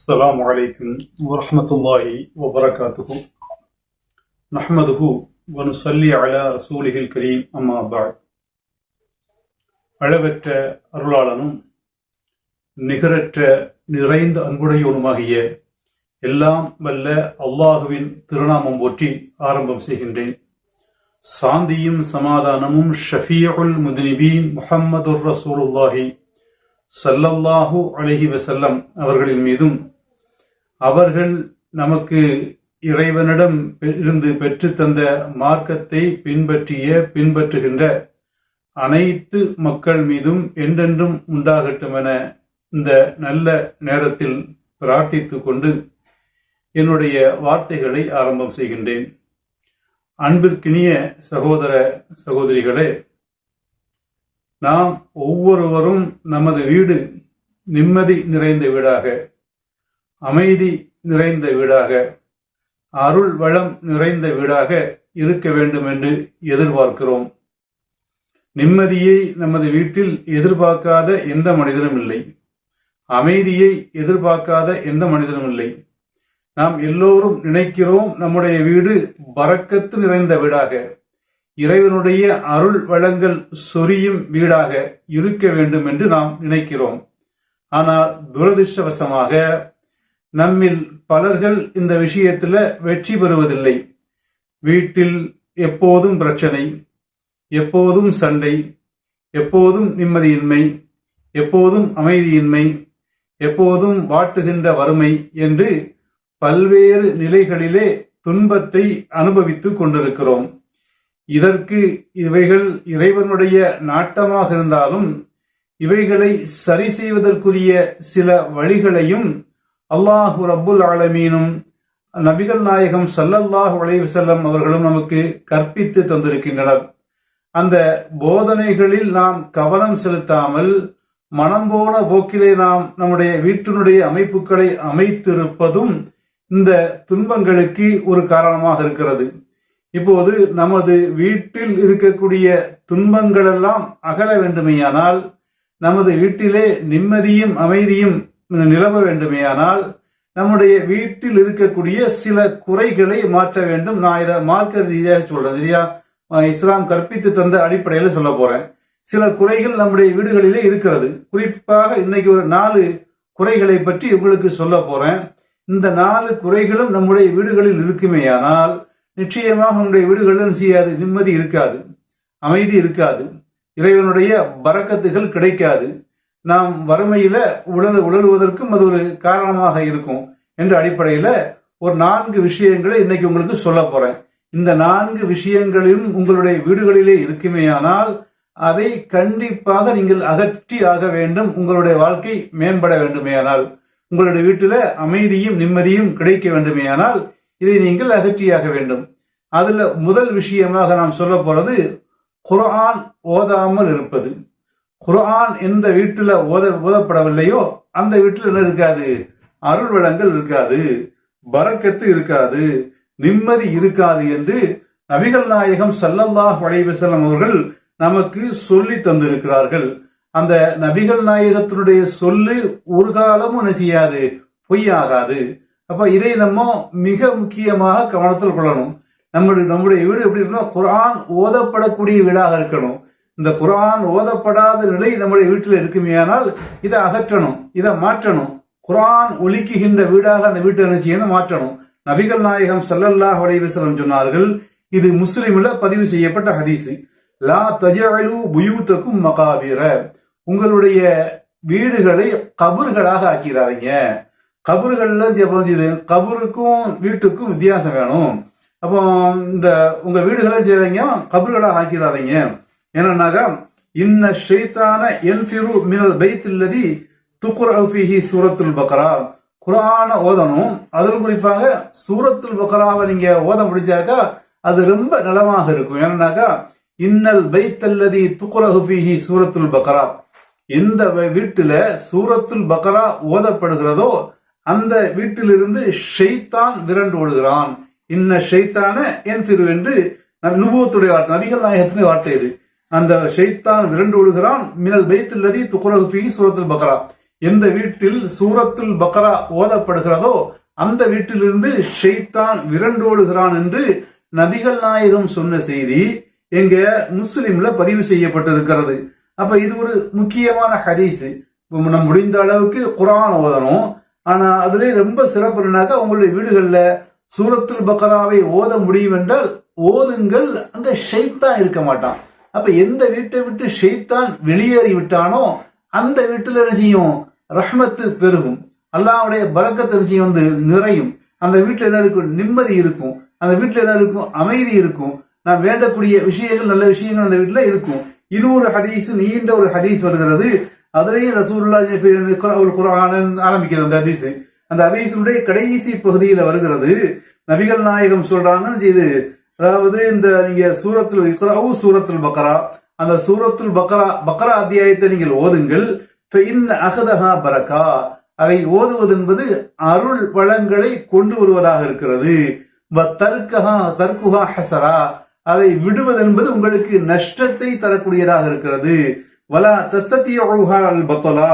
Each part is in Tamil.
السلام عليكم ورحمة الله وبركاته نحمده ونصلي على رسوله الكريم أما بعد அளவற்ற அருளாளனும் நிகரற்ற நிறைந்த அன்புடையோனுமாகிய எல்லாம் வல்ல அல்லாஹுவின் திருநாமம் போற்றி ஆரம்பம் செய்கின்றேன் சாந்தியும் சமாதானமும் ஷஃபியுல் முதுனிபீன் முஹம்மதுர் ரசூலுல்லாஹி சல்லல்லாஹு அலஹி வசல்லம் அவர்களின் மீதும் அவர்கள் நமக்கு இறைவனிடம் இருந்து பெற்றுத்தந்த மார்க்கத்தை பின்பற்றிய பின்பற்றுகின்ற அனைத்து மக்கள் மீதும் என்றென்றும் உண்டாகட்டும் என இந்த நல்ல நேரத்தில் பிரார்த்தித்து கொண்டு என்னுடைய வார்த்தைகளை ஆரம்பம் செய்கின்றேன். அன்பிற்கினிய சகோதர சகோதரிகளே நாம் ஒவ்வொருவரும் நமது வீடு நிம்மதி நிறைந்த வீடாக அமைதி நிறைந்த வீடாக அருள் வளம் நிறைந்த வீடாக இருக்க வேண்டும் என்று எதிர்பார்க்கிறோம். நிம்மதியை நமது வீட்டில் எதிர்பார்க்காத எந்த மனிதனும் இல்லை. அமைதியை எதிர்பார்க்காத எந்த மனிதனும் இல்லை. நாம் எல்லோரும் நினைக்கிறோம் நம்முடைய வீடு பறக்கத்து நிறைந்த வீடாக இறைவனுடைய அருள் வளங்கள் சொரியும் வீடாக இருக்க வேண்டும் என்று நாம் நினைக்கிறோம். ஆனால் துரதிருஷ்டவசமாக நம்மில் பலர்கள் இந்த விஷயத்துல வெற்றி பெறுவதில்லை. வீட்டில் எப்போதும் பிரச்சனை எப்போதும் சண்டை எப்போதும் நிம்மதியின்மை எப்போதும் அமைதியின்மை எப்போதும் வாட்டுகின்ற வறுமை என்று பல்வேறு நிலைகளிலே துன்பத்தை அனுபவித்துக் கொண்டிருக்கிறோம். இதற்கு இவைகள் இறைவனுடைய நாட்டமாக இருந்தாலும் இவைகளை சரி செய்வதற்குரிய சில வழிகளையும் அல்லாஹு ரப்புல் ஆலமீனும் நபிகள் நாயகம் சல்லல்லாஹ் அலைஹி அவர்களும் நமக்கு கற்பித்து தந்திருக்கின்றனர். அந்த போதனைகளில் நாம் கவனம் செலுத்தாமல் மனம் போன போக்கிலே நாம் நம்முடைய வீட்டினுடைய அமைப்புகளை அமைத்திருப்பதும் இந்த துன்பங்களுக்கு ஒரு காரணமாக இருக்கிறது. இப்போது நமது வீட்டில் இருக்கக்கூடிய துன்பங்களெல்லாம் அகல வேண்டுமேயானால் நமது வீட்டிலே நிம்மதியும் அமைதியும் நிலவ வேண்டுமேயானால் நம்முடைய வீட்டில் இருக்கக்கூடிய சில குறைகளை மாற்ற வேண்டும். நான் இதை மார்க்க ரீதியாக சொல்றேன் சரியா? இஸ்லாம் கற்பித்து தந்த அடிப்படையில் சொல்ல போறேன். சில குறைகள் நம்முடைய வீடுகளிலே இருக்கிறது. குறிப்பாக இன்னைக்கு ஒரு நாலு குறைகளை பற்றி உங்களுக்கு சொல்ல போறேன். இந்த நாலு குறைகளும் நம்முடைய வீடுகளில் இருக்குமேயானால் நிச்சயமாக நம்முடைய வீடுகளில் செய்யாது நிம்மதி இருக்காது அமைதி இருக்காது இறைவனுடைய பறக்கத்துகள் கிடைக்காது. நாம் வறுமையில உடல் உழலுவதற்கும் அது ஒரு காரணமாக இருக்கும் என்ற அடிப்படையில ஒரு நான்கு விஷயங்களை இன்னைக்கு உங்களுக்கு சொல்ல போறேன். இந்த நான்கு விஷயங்களிலும் உங்களுடைய வீடுகளிலே இருக்குமேயானால் அதை கண்டிப்பாக நீங்கள் அகற்றி ஆக வேண்டும் உங்களுடைய வாழ்க்கை மேம்பட வேண்டுமேயானால். உங்களுடைய வீட்டில் அமைதியும் நிம்மதியும் கிடைக்க வேண்டுமேயானால் இதை நீங்கள் அகற்றியாக வேண்டும். அதுல முதல் விஷயமாக நாம் சொல்ல போறது குர்ஆன் ஓதாமல் இருப்பது. குர்ஆன் எந்த வீட்டில் ஓத ஓதப்படவில்லையோ அந்த வீட்டில் என்ன இருக்காது? அருள் வளங்கள் இருக்காது. பறக்கத்து இருக்காது. நிம்மதி இருக்காது என்று நபிகள் நாயகம் சல்லல்லாஹ் வலைவசலம் அவர்கள் நமக்கு சொல்லி தந்திருக்கிறார்கள். அந்த நபிகள் நாயகத்தினுடைய சொல்லு ஒரு காலமும் என்ன செய்யாது? பொய்யாகாது. அப்போ இதை நம்ம மிக முக்கியமாக கவனத்தில் கொள்ளணும். நம்முடைய நம்முடைய வீடு எப்படி இருக்கணும் குரான் ஓதப்படக்கூடிய வீடாக இருக்கணும். இந்த குரான் ஓதப்படாத நிலை நம்முடைய வீட்டில் இருக்குமேயானால் இதை அகற்றணும் இதை மாற்றணும். குரான் ஒலிக்குகின்ற வீடாக அந்த வீட்டு என்ன மாற்றணும். நபிகள் நாயகம் சல்லல்லாஹ் அலைவசலம் சொன்னார்கள் இது முஸ்லீமில் பதிவு செய்யப்பட்ட ஹதீஸ். லா தஜாலு புயூத்தக்கும் மகாபீர. உங்களுடைய வீடுகளை கபர்களாக ஆக்கிறாதீங்க கபறுகளில் ஜபம் செய்து கபருக்கும் வீட்டுக்கும் வித்தியாசம் வேணும். அப்போ இந்த உங்கள் வீடுகளை செய்கிறீங்க கபறுகளாக ஆக்கிடாதீங்க. என்னன்னாக்கா இன்ன ஷெய்தான என்ஃபிரு மினல் பைத்தில்லதி துக்குரஃபிஹி சூரத்துல் பக்ரா. குரான ஓதணும். அதில் குறிப்பாக சூரத்துல் பக்ராவை நீங்கள் ஓத முடிஞ்சாக்கா அது ரொம்ப நலமாக இருக்கும். ஏன்னாக்கா இன்னல் பைத்தல்லதி துக்குரஹுபிஹி சூரத்துல் பக்ரா. எந்த வீட்டில் சூரத்துல் பக்ரா ஓதப்படுகிறதோ அந்த வீட்டிலிருந்து ஷெய்தான் விரண்டு ஓடுகிறான். இன்ன ஷெய்தான என் பிரிவு என்று நுபுவத்துடைய வார்த்தை நபிகள் நாயகத்தினுடைய வார்த்தை இது. அந்த ஷெய்தான் விரண்டு ஓடுகிறான். மினல் பைத்துல்லதி துக்குரஹுபிஹி சூரத்துல் பக்ரா. எந்த வீட்டில் சூரத்துல் பக்ரா ஓதப்படுகிறதோ அந்த வீட்டிலிருந்து ஷெய்தான் விரண்டோடுகிறான் என்று நபிகள் நாயகம் சொன்ன செய்தி எங்க முஸ்லிம்ல பதிவு செய்யப்பட்டிருக்கிறது. அப்ப இது ஒரு முக்கியமான ஹதீஸ். நம்ம முடிந்த அளவுக்கு குரான் ஓதணும். ஆனா அதுலேயே ரொம்ப சிறப்பு என்னன்னாக்கா உங்களுடைய வீடுகளில் சூரத்துல் பக்கராவை ஓத முடியும் என்றால் ஓதுங்கள் அங்க ஷெய்தான் இருக்க மாட்டான். அப்ப எந்த வீட்டை விட்டு ஷெய்தான் வெளியேறி விட்டானோ அந்த வீட்டுல என்ன செய்யும்? ரஹ்மத்து பெருகும். அல்லாவுடைய பறக்கத்தை என்ன செய்யும்? வந்து நிறையும். அந்த வீட்டுல என்ன இருக்கும்? நிம்மதி இருக்கும். அந்த வீட்டுல என்ன இருக்கும்? அமைதி இருக்கும். நான் வேண்டக்கூடிய விஷயங்கள் நல்ல விஷயங்கள் அந்த வீட்டுல இருக்கும். இன்னொரு ஹதீஸ் நீண்ட ஒரு ஹதீஸ் வருகிறது. அதுலேயும் ரசூல்லா குரான் ஆரம்பிக்கிறது அந்த ஹதீஸ். அந்த ஹதீஸுடைய கடைசி பகுதியில வருகிறது. நபிகள் நாயகம் சொல்றாங்க இது அதாவது இந்த நீங்க சூரத்தில் இக்ராவு சூரத்தில் பக்ரா அந்த சூரத்துல் பக்ரா பக்ரா அத்தியாயத்தை நீங்கள் ஓதுங்கள். அகதஹா பரக்கா. அதை ஓதுவது என்பது அருள் வளங்களை கொண்டு வருவதாக இருக்கிறது. தர்கஹா தர்க்குஹா ஹசரா. அதை விடுவது என்பது உங்களுக்கு நஷ்டத்தை தரக்கூடியதாக இருக்கிறது. வலா தஸ்தத்தியா பத்தலா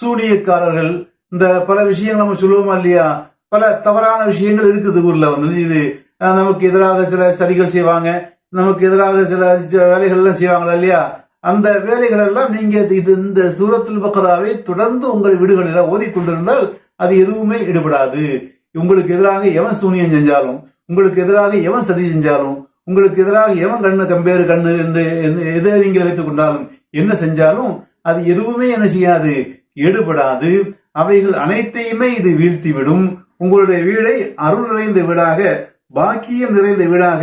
சூனியக்காரர்கள் இந்த பல விஷயங்கள் நம்ம சொல்லுவோமா இல்லையா? பல தவறான விஷயங்கள் இருக்குது ஊர்ல வந்து. இது நமக்கு எதிராக சில சதிகள் செய்வாங்க. நமக்கு எதிராக சில ஜ- வேலைகள் எல்லாம் செய்வாங்களா இல்லையா? அந்த வேலைகள் எல்லாம் நீங்க இது இந்த சூரத்தில் பக்கராவை தொடர்ந்து உங்கள் வீடுகளில் ஓதிக்கொண்டிருந்தால் அது எதுவுமே ஈடுபடாது. உங்களுக்கு எதிராக எவன் சூனியம் செஞ்சாலும் உங்களுக்கு எதிராக எவன் சதி செஞ்சாலும் உங்களுக்கு எதிராக எவன் கண்ணு கம்பேறு கண்ணு என்று என்று எதை நீங்கள் வைத்துக் கொண்டாலும் என்ன செஞ்சாலும் அது எதுவுமே என்ன செய்யாது ஈடுபடாது அவைகள் அனைத்தையுமே இது வீழ்த்திவிடும். உங்களுடைய வீடை அருள் நிறைந்த வீடாக பாக்கியம் நிறைந்த வீடாக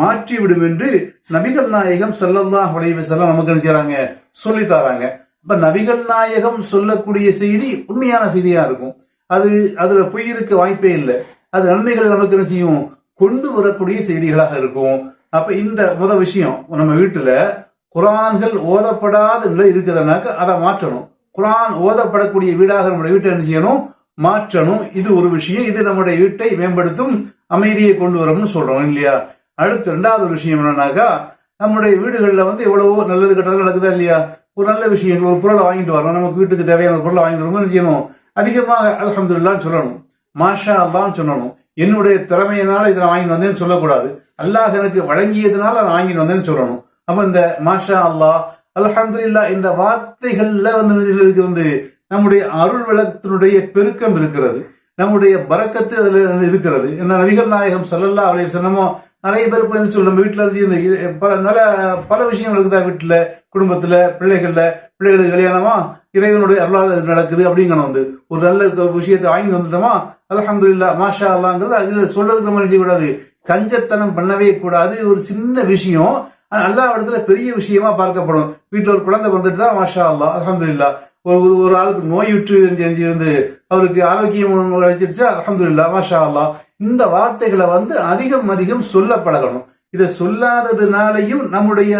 மாற்றிவிடும் என்று நபிகள் நாயகம் ஸல்லல்லாஹு அலைஹி செல்லம் நமக்கு என்ன சொல்லி தராங்க. இப்ப நபிகள் நாயகம் சொல்லக்கூடிய செய்தி உண்மையான செய்தியா இருக்கும். அது அதுல பொய் இருக்க வாய்ப்பே இல்லை. அது நன்மைகளை நமக்கு என்ன செய்யும்? கொண்டு வரக்கூடிய செய்திகளாக இருக்கும். அப்ப இந்த முத விஷயம் நம்ம வீட்டுல குரான்கள் ஓதப்படாத நிலை இருக்குதுனாக்க அதை மாற்றணும். குரான் ஓதப்படக்கூடிய வீடாக நம்முடைய வீட்டை என்ன செய்யணும்? மாற்றணும். இது ஒரு விஷயம். இது நம்முடைய வீட்டை மேம்படுத்தும் அமைதியை கொண்டு வரும்னு சொல்றோம் இல்லையா? அடுத்து ரெண்டாவது ஒரு விஷயம் என்னன்னாக்கா நம்முடைய வீடுகளில் வந்து எவ்வளவோ நல்லது கெட்டது நடக்குதா இல்லையா? ஒரு நல்ல விஷயங்கள் ஒரு பொருளை வாங்கிட்டு வரணும். நமக்கு வீட்டுக்கு தேவையான பொருளை வாங்கிட்டு வரணும் என்ன செய்யணும்? அதிகமாக அலமதுல்லான்னு சொல்லணும். மாஷா அல்லான்னு சொல்லணும். என்னுடைய திறமையினால இதை வாங்கிட்டு வந்தேன்னு சொல்லக்கூடாது. அல்லாஹ் எனக்கு வழங்கியதுனால நான் வாங்கிட்டு வந்தேன்னு சொல்லணும். அப்ப இந்த மாஷா அல்லாஹ் அலஹம்துல்லா இந்த வார்த்தைகள்ல வந்து இதுக்கு வந்து நம்முடைய அருள் விளக்கத்தினுடைய பெருக்கம் இருக்கிறது நம்முடைய பறக்கத்து அதுல இருக்கிறது. என்ன நபிகள் நாயகம் சல்லல்லா அவரை சொன்னமோ நிறைய பேர் இப்ப நம்ம வீட்டுல இருந்து இந்த பல நல்ல பல விஷயங்கள் இருக்குதா வீட்டுல குடும்பத்துல பிள்ளைகள்ல பிள்ளைகளுக்கு கல்யாணமா இறைவனுடைய அருளாக நடக்குது அப்படிங்கணும் வந்து ஒரு நல்ல விஷயத்தை வாங்கி வந்துட்டோமா? அலஹம்துல்லா மாஷா அல்லாங்கிறது அதுல சொல்றதுக்கு நம்ம கூடாது செய்யக்கூடாது? கஞ்சத்தனம் பண்ணவே கூடாது. ஒரு சின்ன விஷயம். அது அல்லா இடத்துல பெரிய விஷயமா பார்க்கப்படும். வீட்டில் ஒரு குழந்தை வந்துட்டு தான் மாஷா அல்லா அலமதுல்லா ஒரு ஒரு ஒரு ஆளுக்கு நோய் விட்டு செஞ்சு வந்து அவருக்கு ஆரோக்கியம் கிடைச்சிருச்சா அலமதுல்லா மாஷா அல்லா இந்த வார்த்தைகளை வந்து அதிகம் அதிகம் சொல்ல பழகணும் இதை சொல்லாததுனாலையும் நம்முடைய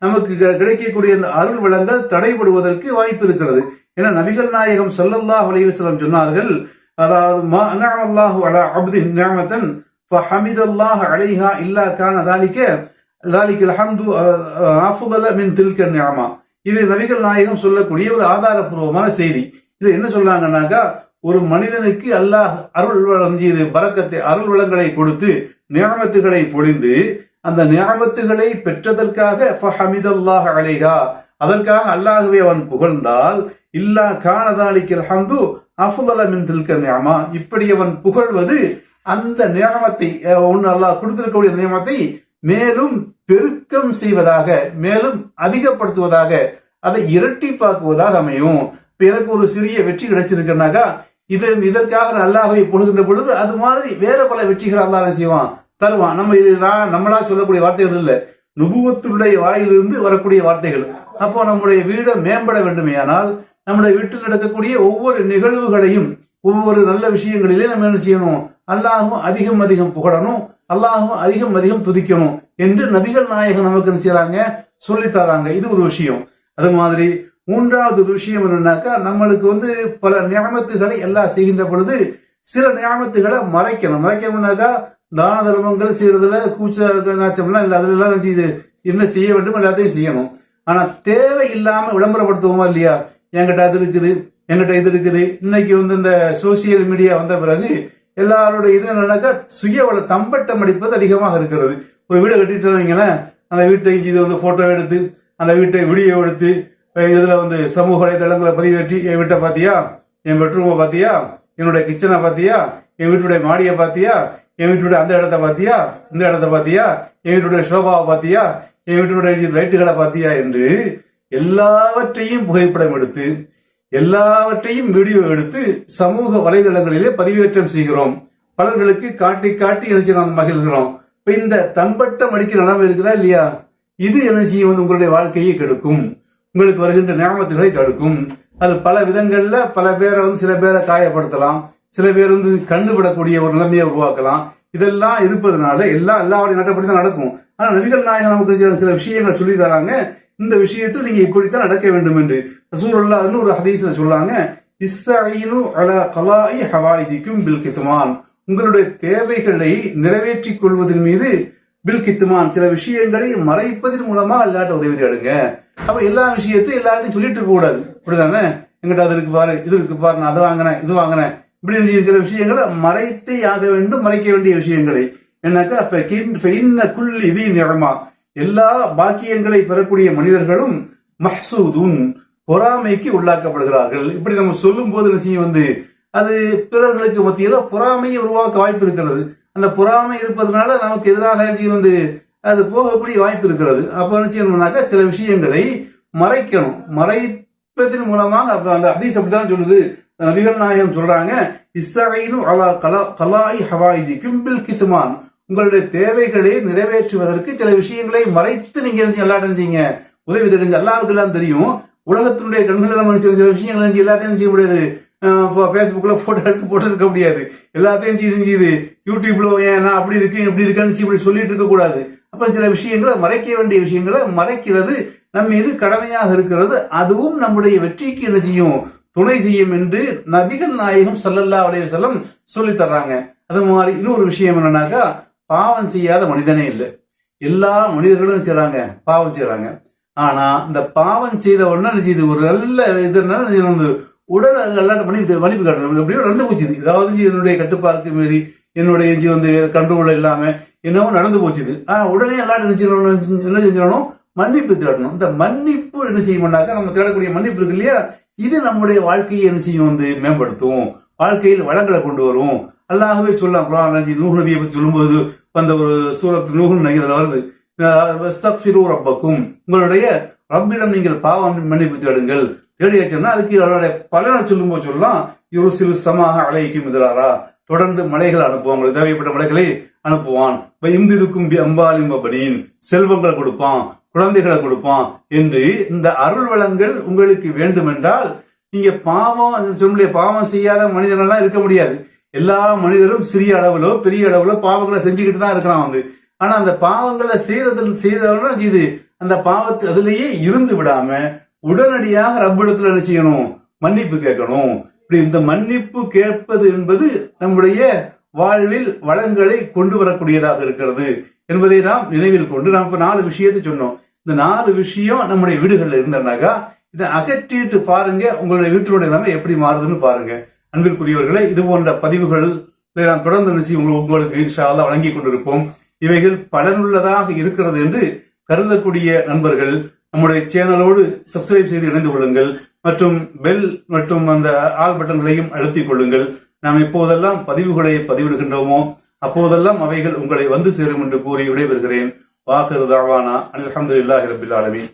நமக்கு கிடைக்கக்கூடிய அந்த அருள் வளங்கள் தடைபடுவதற்கு வாய்ப்பு இருக்கிறது. ஏன்னா நபிகள் நாயகம் சொல்லல்லா வலைவசலம் சொன்னார்கள் அதாவது மா அல்லாஹு அலா அப்தின் நியமத்தன் ஃபஹமிதல்லாஹ் அலைஹா இல்லா கான தாலிக்க லாலிக் அலஹம்து ஆஃபுதல மின் தில்க நியாமா இது நபிகள் நாயகம் சொல்லக்கூடிய ஒரு ஆதாரப்பூர்வமான செய்தி. இது என்ன சொல்றாங்கன்னாக்கா ஒரு மனிதனுக்கு அல்லாஹ் அருள் வழங்கியது பறக்கத்தை அருள் வளங்களை கொடுத்து நியமத்துகளை பொழிந்து அந்த நியமத்துகளை பெற்றதற்காக ஃபஹமிதல்லாஹ் அலைகா அதற்காக அல்லாகவே அவன் புகழ்ந்தால் இல்லா காணதாலிக்கு அலஹம்து அஃபுதல மின் தில்க நியாமா. இப்படி அவன் புகழ்வது அந்த நியமத்தை ஒன்று அல்லாஹ் கொடுத்திருக்கக்கூடிய நியமத்தை மேலும் பெருக்கம் செய்வதாக மேலும் அதிகப்படுத்துவதாக அதை இரட்டிப்பாக்குவதாக அமையும். இப்ப எனக்கு ஒரு சிறிய வெற்றி கிடைச்சிருக்குனாக்கா இது இதற்காக அல்லாஹவை பொழுதுகின்ற பொழுது அது மாதிரி வேற பல வெற்றிகள் அல்லாஹ் செய்வான்? தருவான். நம்ம இது நான் நம்மளா சொல்லக்கூடிய வார்த்தைகள் இல்ல. நுபுவத்துடைய வாயிலிருந்து வரக்கூடிய வார்த்தைகள். அப்போ நம்முடைய வீடை மேம்பட வேண்டுமேயானால் நம்முடைய வீட்டில் நடக்கக்கூடிய ஒவ்வொரு நிகழ்வுகளையும் ஒவ்வொரு நல்ல விஷயங்களிலே நம்ம என்ன செய்யணும்? அல்லாஹும் அதிகம் அதிகம் புகழணும். அல்லாஹும் அதிகம் அதிகம் துதிக்கணும் என்று நபிகள் நாயகம் நமக்கு என்ன செய்றாங்க? சொல்லித் தராங்க. இது ஒரு விஷயம். அது மாதிரி மூன்றாவது ஒரு விஷயம் என்னன்னாக்கா நம்மளுக்கு வந்து பல நியமத்துகளை எல்லாம் செய்கின்ற பொழுது சில நியமத்துகளை மறைக்கணும். மறைக்கணும்னாக்கா தான தர்மங்கள் செய்யறதுல கூச்ச நாச்சம்லாம் இல்லை. அதுல எல்லாம் இது என்ன செய்ய வேண்டும்? எல்லாத்தையும் செய்யணும். ஆனா தேவை இல்லாம விளம்பரப்படுத்துவோமா இல்லையா? என்கிட்ட அது இருக்குது என்கிட்ட இது இருக்குது. இன்னைக்கு வந்து இந்த சோசியல் மீடியா வந்த பிறகு எல்லாருடைய இது என்னன்னாக்கா சுய வள தம்பட்டம் அடிப்பது அதிகமாக இருக்கிறது. ஒரு வீடு கட்டிட்டு வைங்களேன் அந்த வீட்டை இது வந்து போட்டோ எடுத்து அந்த வீட்டை வீடியோ எடுத்து இதில் வந்து சமூக வலைதளங்களை பதிவேற்றி என் வீட்டை பார்த்தியா? என் பெட்ரூமை பார்த்தியா? என்னுடைய கிச்சனை பார்த்தியா? என் வீட்டுடைய மாடியை பார்த்தியா? என் வீட்டுடைய அந்த இடத்த பார்த்தியா? இந்த இடத்த பார்த்தியா? என் வீட்டுடைய ஷோபாவை பார்த்தியா? என் வீட்டுடைய லைட்டுகளை பார்த்தியா என்று எல்லாவற்றையும் புகைப்படம் எடுத்து எல்லாவற்றையும் வீடியோ எடுத்து சமூக வலைதளங்களிலே பதிவேற்றம் செய்கிறோம். பலர்களுக்கு காட்டி காட்டி நினைச்சு நாம் மகிழ்கிறோம். இப்ப இந்த தம்பட்டம் அடிக்கிற நிலைமை இருக்குதா இல்லையா? இது என்ன செய்யும்? வந்து உங்களுடைய வாழ்க்கையை கெடுக்கும். உங்களுக்கு வருகின்ற நியமத்துகளை தடுக்கும். அது பல விதங்கள்ல பல பேரை வந்து சில பேரை காயப்படுத்தலாம். சில பேர் வந்து கண்டுபடக்கூடிய ஒரு நிலைமையை உருவாக்கலாம். இதெல்லாம் இருப்பதனால எல்லாம் எல்லாருடைய நட்டப்படி தான் நடக்கும். ஆனா நபிகள் நாயகம் நமக்கு சில சில விஷயங்களை சொல்லி தராங்க. இந்த விஷயத்தில் நீங்க இப்படித்தான் நடக்க வேண்டும் என்று. ரசூலுல்லாஹ் ஒரு ஹதீஸ்ல சொல்லாங்க இஸ்தஈனு அலா கலாஇ ஹவாயிஜிக்கும் பில் உங்களுடைய தேவைகளை நிறைவேற்றிக் கொள்வதன் மீது பில் கித்மான். சில விஷயங்களை மறைப்பதன் மூலமா எல்லாட்ட உதவி தேடுங்க. அப்ப எல்லா விஷயத்தையும் எல்லார்ட்டையும் சொல்லிட்டு இருக்க கூடாது. அப்படிதானே? எங்கிட்ட அது இருக்கு பாரு இது இருக்கு பாரு நான் அதை வாங்கினேன் இது வாங்கினேன். இப்படி சில விஷயங்களை மறைத்தே ஆக வேண்டும் மறைக்க வேண்டிய விஷயங்களை. என்னக்கா குள்ளி கின்- குல்லி நிறமா எல்லா பாக்கியங்களை பெறக்கூடிய மனிதர்களும் மஹ்சூதுன் பொறாமைக்கு உள்ளாக்கப்படுகிறார்கள். இப்படி நம்ம சொல்லும் போது விஷயம் வந்து அது பிறர்களுக்கு மத்தியில பொறாமையை உருவாக்க வாய்ப்பு இருக்கிறது. அந்த பொறாமை இருப்பதனால நமக்கு எதிராக வந்து அது போகக்கூடிய வாய்ப்பு இருக்கிறது. அப்ப என்ன செய்யணும்னாக்கா சில விஷயங்களை மறைக்கணும். மறைப்பதன் மூலமாக அப்ப அந்த ஹதீஸ் அப்படிதான் சொல்லுது. நபிகள் நாயகம் சொல்றாங்க இஸ்ரீனு அலா கலா கலாய் ஹவாய்ஜி கிம்பில் கிசுமான் உங்களுடைய தேவைகளை நிறைவேற்றுவதற்கு சில விஷயங்களை மறைத்து நீங்க எல்லாத்தையும் செய்யுங்க. உதவி தெரிஞ்சு எல்லாருக்கும் எல்லாம் தெரியும். உலகத்தினுடைய கண்கள் நம்ம சில சில விஷயங்கள் செஞ்சு எல்லாத்தையும் செய்ய முடியாது. ஃபேஸ்புக்ல போட்டோ எடுத்து போட்டு இருக்க முடியாது. எல்லாத்தையும் செஞ்சு யூடியூப்ல ஏன்னா அப்படி இருக்கு இப்படி இருக்கான்னு இப்படி சொல்லிட்டு இருக்க கூடாது. அப்ப சில விஷயங்களை மறைக்க வேண்டிய விஷயங்களை மறைக்கிறது நம்ம இது கடமையாக இருக்கிறது. அதுவும் நம்முடைய வெற்றிக்கு என்ன செய்யும்? துணை செய்யும் என்று நபிகள் நாயகம் சல்லல்லா அலைஹி செல்லம் சொல்லி தர்றாங்க. அது மாதிரி இன்னொரு விஷயம் என்னன்னாக்கா பாவம் செய்யாத மனிதனே இல்லை. எல்லா மனிதர்களும் செய்கிறாங்க பாவம் செய்கிறாங்க ஆனா இந்த பாவம் செய்த உடனே என்ன ஒரு நல்ல இது என்ன செய்யணும், வந்து உடனே மன்னிப்பு மன்னிப்பு காட்டணும். எப்படியோ நடந்து போச்சுது ஏதாவது என்னுடைய கட்டுப்பாடுக்கு மீறி என்னுடைய இது வந்து கண்ட்ரோல் இல்லாம என்னவோ நடந்து போச்சுது. ஆனா உடனே எல்லாரும் என்ன செய்யணும்? என்ன செஞ்சிடணும்? மன்னிப்பு தேடணும். இந்த மன்னிப்பு என்ன செய்யணும்னாக்கா நம்ம தேடக்கூடிய மன்னிப்பு இருக்கு இல்லையா? இது நம்முடைய வாழ்க்கையை என்ன செய்யும்? வந்து மேம்படுத்தும். வாழ்க்கையில் வளங்களை கொண்டு வரும். அல்லாகவே சொல்லலாம் குரான் அஞ்சு நூஹ் நபியை பற்றி சொல்லும்போது அந்த ஒரு சூரத் நூஹ் நகில வருது. ரப்பக்கும். உங்களுடைய ரப்பிடம் நீங்கள் பாவம் மன்னிப்பு தேடுங்கள். தேடியாச்சுன்னா அதுக்கு அவருடைய பலனை சொல்லும்போது சொல்லலாம். இவரு சிறு சமாக அலைக்கும் எதிராரா தொடர்ந்து மலைகள் அனுப்புவான். உங்களுக்கு தேவைப்பட்ட மலைகளை அனுப்புவான். இம்திருக்கும் இருக்கும் அம்பாலிம் பபனின் செல்வங்களை கொடுப்பான். குழந்தைகளை கொடுப்பான். என்று இந்த அருள் வளங்கள் உங்களுக்கு வேண்டுமென்றால் நீங்க பாவம் அது சொல்ல பாவம் செய்யாத மனிதனெல்லாம் இருக்க முடியாது. எல்லா மனிதரும் சிறிய அளவிலோ பெரிய அளவிலோ பாவங்களை செஞ்சுக்கிட்டு தான் இருக்கிறான் வந்து. ஆனா அந்த பாவங்களை செய்யறது செய்தவன இது அந்த பாவத்து அதுலயே இருந்து விடாம உடனடியாக ரப்பிடத்துல என்ன செய்யணும்? மன்னிப்பு கேட்கணும். இப்படி இந்த மன்னிப்பு கேட்பது என்பது நம்முடைய வாழ்வில் வளங்களை கொண்டு வரக்கூடியதாக இருக்கிறது என்பதை நாம் நினைவில் கொண்டு நாம் இப்ப நாலு விஷயத்தை சொன்னோம். இந்த நாலு விஷயம் நம்முடைய வீடுகள்ல இருந்தனாக்கா இதை அகற்றிட்டு பாருங்க உங்களுடைய வீட்டினுடைய நிலைமை எப்படி மாறுதுன்னு பாருங்க. அன்பிற்குரியவர்களே இது போன்ற பதிவுகள் நாம் தொடர்ந்து நினைச்சு உங்களுக்கு உங்களுக்கு இன்ஷா வழங்கி கொண்டிருப்போம். இவைகள் பலனுள்ளதாக இருக்கிறது என்று கருதக்கூடிய நண்பர்கள் நம்முடைய சேனலோடு சப்ஸ்கிரைப் செய்து இணைந்து கொள்ளுங்கள். மற்றும் பெல் மற்றும் அந்த ஆல் பட்டன்களையும் அழுத்திக் கொள்ளுங்கள். நாம் எப்போதெல்லாம் பதிவுகளை பதிவிடுகின்றோமோ அப்போதெல்லாம் அவைகள் உங்களை வந்து சேரும் என்று கூறி விடைபெறுகிறேன். வாஹிரு தாவானா அல்ஹம்துலில்லாஹி ரபில் ஆலமீன்.